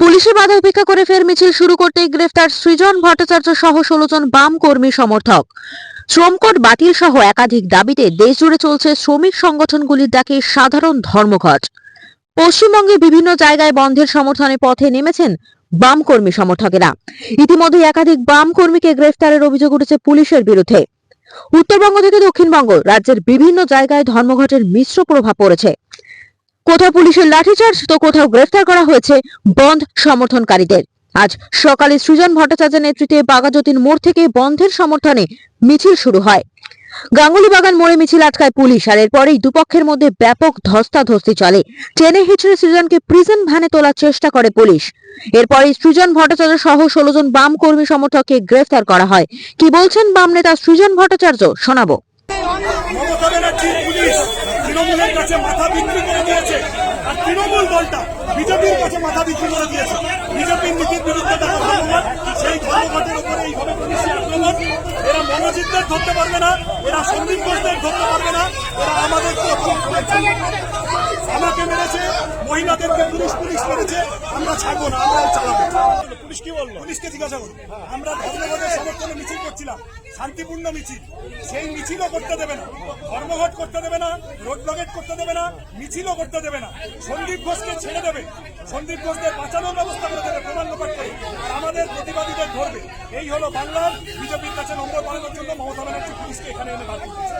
পুলিশি বাধা উপেক্ষা করে ফের মিছিল শুরু করতে গ্রেফতার সৃজন ভট্টাচার্য সহ ষোলো জন বাম কর্মী সমর্থক। শ্রমকোট বাতিল সহ একাধিক দাবিতে দেশজুড়ে চলছে শ্রমিক সংগঠনগুলির ডাকে সাধারণ ধর্মঘট। পশ্চিমবঙ্গে বিভিন্ন জায়গায় বন্ধের সমর্থনে পথে নেমেছেন বাম কর্মী সমর্থকেরা। ইতিমধ্যে একাধিক বাম কর্মীকে গ্রেফতারের অভিযোগ উঠেছে পুলিশের বিরুদ্ধে। উত্তরবঙ্গ থেকে দক্ষিণবঙ্গ রাজ্যের বিভিন্ন জায়গায় ধর্মঘটের মিশ্র প্রভাব পড়েছে। কোথাও পুলিশের লাঠিচার্জ, তো কোথাও গ্রেফতার করা হয়েছে বন্ধ সমর্থনকারীদের। আজ সকালে সৃজন ভট্টাচার্যের নেতৃত্বে বাগাযতীন মোড় থেকে বন্ধের সমর্থনে মিছিল শুরু হয়। গাঙ্গুলি বাগান মোড়ে মিছিল আটকায় পুলিশ, আর এরপরেই দুপক্ষের মধ্যে ব্যাপক ধস্তাধস্তি চলে। টেনে হিচড়ে সৃজনকে প্রিজন ভ্যানে তোলার চেষ্টা করে পুলিশ। এরপরে সৃজন ভট্টাচার্য সহ ষোলো জন বাম কর্মী সমর্থককে গ্রেফতার করা হয়। কি বলছেন বাম নেতা সৃজন ভট্টাচার্য? শোনাবো। তৃণমূলের কাছে মাথা বিক্রি করে দিয়েছে। আর তৃণমূল দলটা বিজেপির কাছে মাথা বিক্রি করে দিয়েছে। বিজেপির নীতির বিরুদ্ধে সেই ধর্মঘটের উপরে এরা মনোজিতদের ধরতে পারবে না, এরা সন্দীপ ঘোষদের ধরতে পারবে না, এরা আমাদেরকে মহিলাদেরকে পুলিশ পুলিশ মেরেছে আমরা ছাড়বো না আমরাও চালাবো। পুলিশ কি বলল? পুলিশকে জিজ্ঞাসা করুন। আমরা ধর্মঘটের সমর্থনে মিছিল করছিলাম শান্তিপূর্ণ মিছিল। সেই মিছিলও করতে দেবে না। ধর্মঘট করতে দেবে না রোড ব্লকেট করতে দেবে না মিছিলও করতে দেবে না। সন্দীপ ঘোষকে ছেড়ে দেবে। সন্দীপ ঘোষদের বাঁচানোর ব্যবস্থা করে দেবে প্রমাণ করে আর আমাদের প্রতিবাদীদের ধরবে। এই হলো বাংলার বিজেপির কাছে নম্বর বাড়ানোর জন্য মমতা ব্যানার্জি পুলিশকে এখানে এনে করিয়েছে